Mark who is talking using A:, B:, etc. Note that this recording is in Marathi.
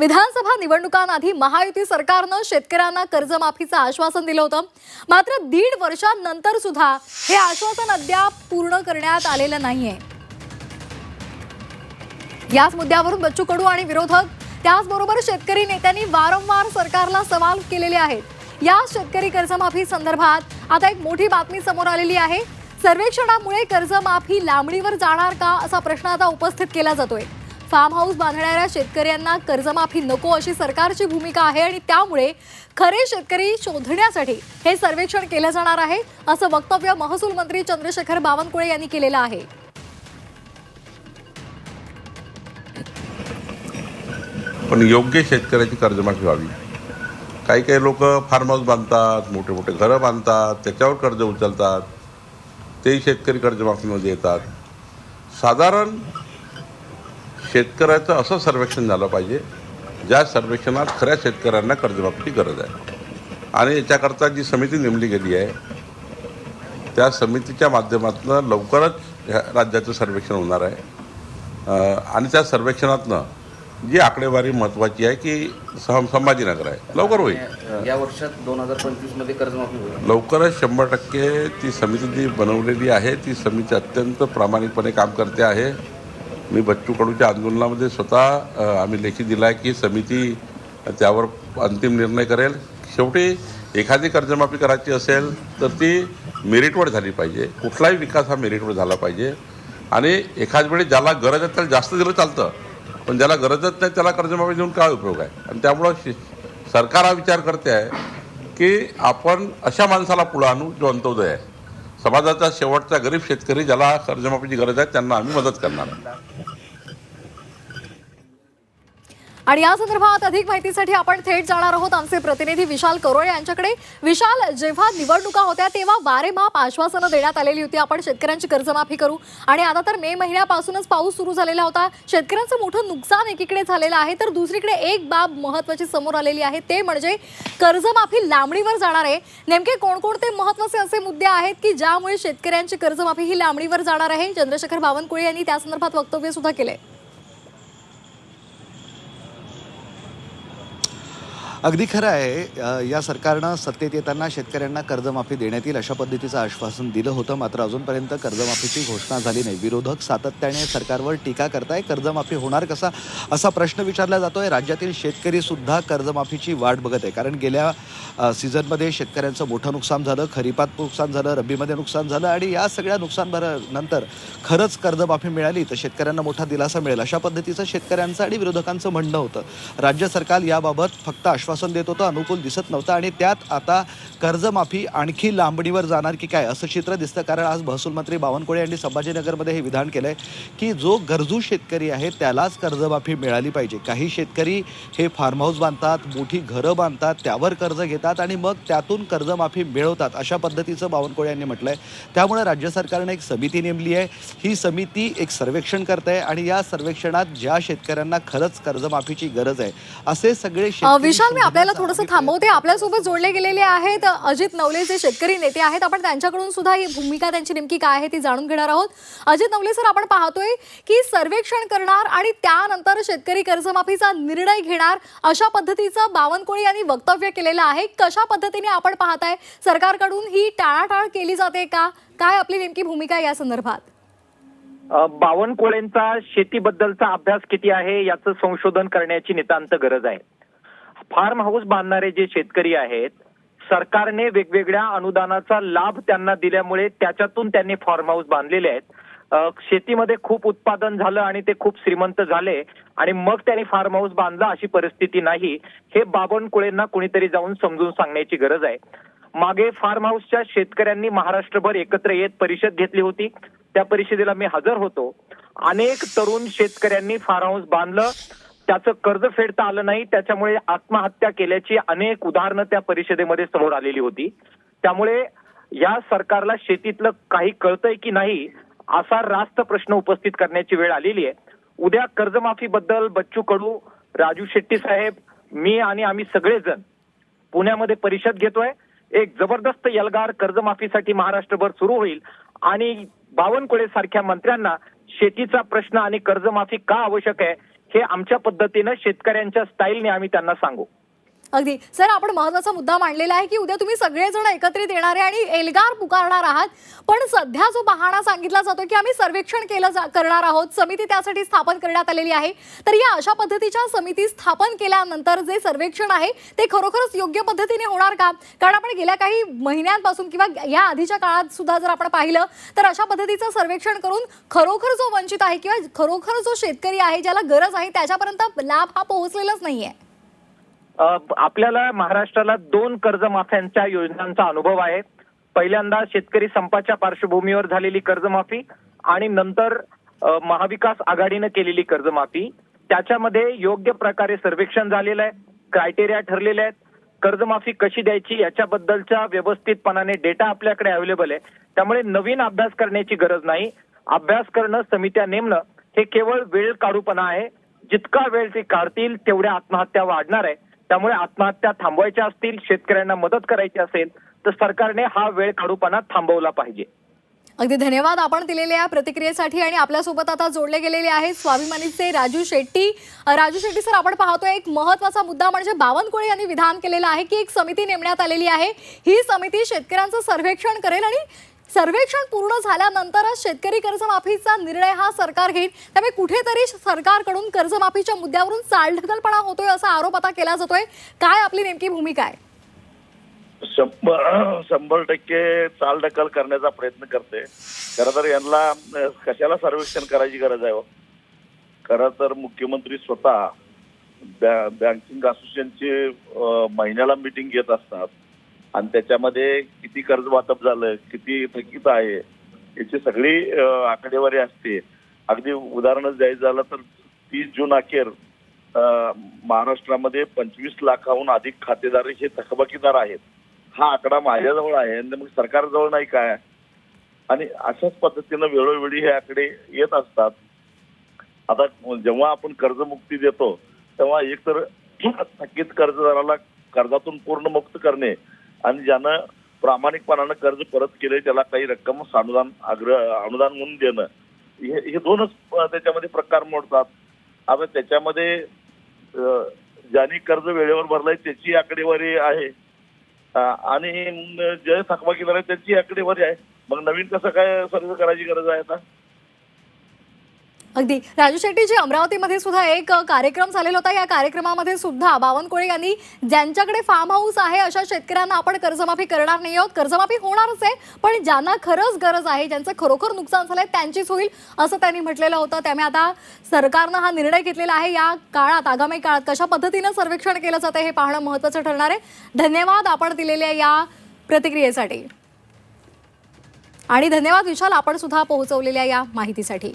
A: विधानसभा निवडणुकांआधी महायुती सरकारनं शेतकऱ्यांना कर्जमाफीचं आश्वासन दिलं होतं. मात्र दीड वर्षांनंतर सुद्धा हे आश्वासन अद्याप पूर्ण करण्यात आलेलं नाहीये. याच मुद्द्यावरून बच्चू कडू आणि विरोधक त्याचबरोबर शेतकरी नेत्यांनी वारंवार सरकारला सवाल केलेले आहेत. या शेतकरी कर्जमाफी संदर्भात आता एक मोठी बातमी समोर आलेली आहे. सर्वेक्षणामुळे कर्जमाफी लांबणीवर जाणार का असा प्रश्न आता उपस्थित केला जातोय. फार्म हाऊस बांधणाऱ्या शेतकऱ्यांना कर्जमाफी नको अशी सरकारची भूमिका आहे आणि त्यामुळे खरे शेतकरी शोधण्यासाठी हे सर्वेक्षण केलं जाणार आहे असं वक्तव्य महसूल मंत्री चंद्रशेखर बावनकुळे यांनी केलेलं आहे.
B: पण योग्य शेतकऱ्याची कर्जमाफी व्हावी. काही काही लोक फार्म हाऊस बांधतात मोठे मोठे घरं बांधतात त्याच्यावर कर्ज उचलतात तेही शेतकरी कर्जमाफीमध्ये येतात. साधारण शेतकऱ्याचं असं सर्वेक्षण झालं पाहिजे ज्या सर्वेक्षणात खऱ्या शेतकऱ्यांना कर्जमाफीची गरज आहे. आणि याच्याकरता जी समिती नेमली गेली आहे त्या समितीच्या माध्यमातून लवकरच ह्या राज्याचं सर्वेक्षण होणार आहे. आणि त्या सर्वेक्षणातनं जी आकडेवारी महत्त्वाची आहे की सं संभाजीनगर आहे. लवकर होईल.
C: या वर्षात दोन हजार पंचवीसमध्ये कर्जमाफी होईल.
B: लवकरच शंभर टक्के ती समिती जी बनवलेली आहे ती समिती अत्यंत प्रामाणिकपणे काम करते आहे. मी बच्चू कडूच्या आंदोलनामध्ये स्वतः आम्ही लेखी दिला आहे की समिती त्यावर अंतिम निर्णय करेल. शेवटी एखादी कर्जमाफी करायची असेल तर ती मेरिटवर झाली पाहिजे. कुठलाही विकास हा मेरिटवर झाला पाहिजे. आणि एखाद वेळी ज्याला गरज आहे त्याला जास्त दिलं चालतं. पण ज्याला गरजच नाही त्याला कर्जमाफी देऊन काय उपयोग आहे? आणि त्यामुळं शि- सरकार हा विचार करते आहे की आपण अशा माणसाला पुढं आणू जो अंत्योदय आहे. समाजाचा शेवटचा गरीब शेतकरी ज्याला कर्जमाफीची गरज आहे त्यांना आम्ही मदत करणार आहे
A: आणि या संदर्भात अधिक माहितीसाठी आपण थेट जाणार आहोत. आमचे प्रतिनिधी विशाल करोळे यांच्याकडे. विशाल जेव्हा निवडणुका होत्या तेव्हा वारेमाप आश्वासनं देण्यात आलेली होती. आपण शेतकऱ्यांची कर्जमाफी करू. आणि आता तर मे महिन्यापासूनच पाऊस सुरू झालेला होता. शेतकऱ्यांचं मोठं नुकसान एकीकडे झालेलं आहे तर दुसरीकडे एक बाब महत्वाची समोर आलेली आहे. ते म्हणजे कर्जमाफी लांबणीवर जाणार आहे. नेमके कोणकोणते महत्त्वाचे असे मुद्दे आहेत की ज्यामुळे शेतकऱ्यांची कर्जमाफी ही लांबणीवर जाणार आहे? चंद्रशेखर बावनकुळे यांनी त्या संदर्भात वक्तव्य सुद्धा केले
D: अगदी खरं आहे. या सरकारनं सत्तेत येताना शेतकऱ्यांना कर्जमाफी देण्यात येईल अशा पद्धतीचं आश्वासन दिलं होतं. मात्र अजूनपर्यंत कर्जमाफीची घोषणा झाली नाही. विरोधक सातत्याने सरकारवर टीका करताय. कर्जमाफी होणार कसा? असा प्रश्न विचारला जातोय. राज्यातील शेतकरी सुद्धा कर्जमाफीची वाट बघत आहे. कारण गेल्या सीझनमध्ये शेतकऱ्यांचं मोठं नुकसान झालं खरीपात नुकसान झालं रब्बीमध्ये नुकसान झालं आणि या सगळ्या नुकसान नंतर खरंच कर्जमाफी मिळाली तर शेतकऱ्यांना मोठा दिलासा मिळेल अशा पद्धतीचं शेतकऱ्यांचं आणि विरोधकांचं म्हणणं होतं. राज्य सरकार याबाबत फक्त आश्वासन देत होतं अनुकूल दिसत नव्हतं आणि त्यात आता कर्जमाफी आणखी लांबणीवर जाणार की काय असं चित्र दिसतं. कारण आज महसूल मंत्री बावनकुळे यांनी संभाजीनगरमध्ये हे विधान केलंय की जो गरजू शेतकरी आहे त्यालाच कर्जमाफी मिळाली पाहिजे. काही शेतकरी हे फार्म हाऊस बांधतात मोठी घरं बांधतात त्यावर कर्ज घेतात आणि मग त्यातून कर्जमाफी मिळवतात अशा पद्धतीचं बावनकुळे यांनी म्हटलंय. त्यामुळे राज्य सरकारने एक समिती नेमली आहे. ही समिती एक सर्वेक्षण करते आणि या सर्वेक्षणात ज्या शेतकऱ्यांना खरंच कर्जमाफीची गरज आहे असे सगळे
A: विशाल मी आपल्याला थोडंसं थांबवते. आपल्यासोबत जोडले गेलेले आहेत अजित नवले जे शेतकरी नेते आहेत. आपण त्यांच्याकडून सुद्धा ही भूमिका त्यांची नेमकी काय आहे ती जाणून घेणार आहोत. अजित नवले सर आपण पाहतोय की सर्वेक्षण करणार आणि त्यानंतर शेतकरी कर्जमाफीचा निर्णय घेणार अशा पद्धतीचं बावनकुळे यांनी वक्तव्य केलेलं आहे. कशा पद्धतीने आपण पाहताय? सरकारकडून ही टाळाटाळ केली जाते का? काय आपली नेमकी भूमिका या संदर्भात?
E: बावनकुळेंचा शेतीबद्दलचा अभ्यास किती आहे याचं संशोधन करण्याची नितांत गरज आहे. फार्म हाऊस बांधणारे जे शेतकरी आहेत सरकारने वेगवेगळ्या अनुदानाचा लाभ त्यांना दिल्यामुळे त्याच्यातून त्यांनी फार्म हाऊस बांधलेले आहेत. शेतीमध्ये खूप उत्पादन झालं आणि ते खूप श्रीमंत झाले आणि मग त्यांनी फार्म हाऊस बांधला अशी परिस्थिती नाही. हे बाबनकुळेंना कुणीतरी जाऊन समजून सांगण्याची गरज आहे. मागे फार्म हाऊसच्या शेतकऱ्यांनी महाराष्ट्रभर एकत्र येत परिषद घेतली होती. त्या परिषदेला मी हजर होतो. अनेक तरुण शेतकऱ्यांनी फार्म हाऊस बांधलं. त्याचं कर्ज फेडता आलं नाही त्याच्यामुळे आत्महत्या केल्याची अनेक उदाहरणं त्या परिषदेमध्ये समोर आलेली होती. त्यामुळे या सरकारला शेतीतलं काही कळतंय की नाही असा रास्त प्रश्न उपस्थित करण्याची वेळ आलेली आहे. उद्या कर्जमाफीबद्दल बच्चू कडू राजू शेट्टी साहेब मी आणि आम्ही सगळेजण पुण्यामध्ये परिषद घेतोय. एक जबरदस्त यलगार कर्जमाफीसाठी महाराष्ट्रभर सुरू होईल आणि बावनकुळे सारख्या मंत्र्यांना शेतीचा प्रश्न आणि कर्जमाफी का आवश्यक आहे हे आमच्या पद्धतीनं शेतकऱ्यांच्या स्टाईलने आम्ही त्यांना सांगू.
A: अगदी. सर आपण महत्त्वाचा मुद्दा मांडलेला आहे की उद्या तुम्ही सगळेजण एकत्रित येणार आहे आणि एल्गार पुकारणार आहात. पण सध्या जो बहाणा सांगितला जातो की आम्ही सर्वेक्षण केलं जा- करणार आहोत समिती त्यासाठी स्थापन करण्यात आलेली आहे तर या अशा पद्धतीच्या समिती स्थापन केल्यानंतर जे सर्वेक्षण आहे ते खरोखरच योग्य पद्धतीने होणार का? कारण आपण गेल्या काही महिन्यांपासून किंवा या आधीच्या काळात सुद्धा जर आपण पाहिलं तर अशा पद्धतीचं सर्वेक्षण करून खरोखर जो वंचित आहे किंवा खरोखर जो शेतकरी आहे ज्याला गरज आहे त्याच्यापर्यंत लाभ हा पोहोचलेलाच नाहीये.
E: आहे आपल्याला महाराष्ट्राला दोन कर्जमाफ्यांच्या योजनांचा अनुभव आहे. पहिल्यांदा शेतकरी संपाच्या पार्श्वभूमीवर झालेली कर्जमाफी आणि नंतर महाविकास आघाडीनं केलेली कर्जमाफी. त्याच्यामध्ये योग्य प्रकारे सर्वेक्षण झालेलं आहे क्रायटेरिया ठरलेले आहेत. कर्जमाफी कशी द्यायची याच्याबद्दलच्या व्यवस्थितपणाने डेटा आपल्याकडे अवेलेबल आहे. त्यामुळे नवीन अभ्यास करण्याची गरज नाही. अभ्यास करणं समित्या नेमणं हे केवळ वेळ काढूपणा आहे. जितका वेळ ते काढतील तेवढ्या आत्महत्या वाढणार आहे. त्यामुळे आत्महत्या थांबवायच्या असतील शेतकऱ्यांना मदत करायची असेल तर सरकारने हा वेळ काढूपणा थांबवला पाहिजे.
A: अगदी धन्यवाद आपण दिलेल्या या प्रतिक्रियेसाठी आणि आपल्यासोबत आता जोडले गेलेले आहेत स्वाभिमानीचे राजू शेट्टी. राजू शेट्टी सर आपण पाहतोय एक महत्त्वाचा मुद्दा म्हणजे बावनकुळे यांनी विधान केलेलं आहे की एक समिती नेमण्यात आलेली आहे. ही समिती शेतकऱ्यांचं सर्वेक्षण करेल आणि सर्वेक्षण पूर्ण झाल्यानंतरच शेतकरी कर्जमाफीचा निर्णय हा सरकार घेईल. त्यामुळे कुठेतरी सरकारकडून कर्जमाफीच्या मुद्द्यावरून चालढकलपणा होतोय असा आरोप आता केला जातोय. काय आपली नेमकी भूमिका आहे?
F: शंभर शंभर टक्के चालढकल करण्याचा प्रयत्न करते. खरं तर यांना कशाला सर्वेक्षण करायची गरज आहे हो? खरं तर मुख्यमंत्री स्वतः बँकिंग असोसिएशनची महिन्याला मिटिंग घेत असतात. आणि त्याच्यामध्ये किती कर्ज वाटप झालं किती थकीत आहे याची सगळी आकडेवारी असते. अगदी उदाहरणच द्यायचं झालं तर तीस जून अखेर महाराष्ट्रामध्ये पंचवीस लाखाहून अधिक खातेदार हे थकबाकीदार आहेत. हा आकडा माझ्याजवळ आहे आणि मग सरकारजवळ नाही काय? आणि अशाच पद्धतीनं वेळोवेळी हे आकडे येत असतात. आता जेव्हा आपण कर्जमुक्ती देतो तेव्हा एकतर थकीत कर्जदाराला कर्जातून पूर्ण मुक्त करणे आणि ज्यानं प्रामाणिकपणानं कर्ज परत केले त्याला काही रक्कम अनुदान आग्रह अनुदान म्हणून देणं. हे हे दोनच त्याच्यामध्ये प्रकार मोडतात. आता त्याच्यामध्ये ज्यांनी कर्ज वेळेवर भरलंय त्याची आकडेवारी आहे. आणि अं, जे थकबाकीदार आहे त्याची आकडेवारी आहे. मग नवीन कसं काय सर्व करायची गरज आहे आता?
A: अगदी. राजू शेट्टीजी अमरावतीमध्ये सुद्धा एक कार्यक्रम झालेला होता. या कार्यक्रमामध्ये सुद्धा बावनकुळे यांनी ज्यांच्याकडे फार्म हाऊस आहे अशा शेतकऱ्यांना आपण कर्जमाफी करणार नाही आहोत. कर्जमाफी होणारच आहे पण ज्यांना खरंच गरज आहे ज्यांचं खरोखर नुकसान झालंय त्यांचीच होईल असं त्यांनी म्हटलेलं होतं. त्यामुळे आता सरकारनं हा निर्णय घेतलेला आहे. या काळात आगामी काळात कशा पद्धतीनं सर्वेक्षण केलं जातं हे पाहणं महत्त्वाचं ठरणार आहे. धन्यवाद आपण दिलेल्या या प्रतिक्रियेसाठी. आणि धन्यवाद विशाल आपण सुद्धा पोहोचवलेल्या या माहितीसाठी.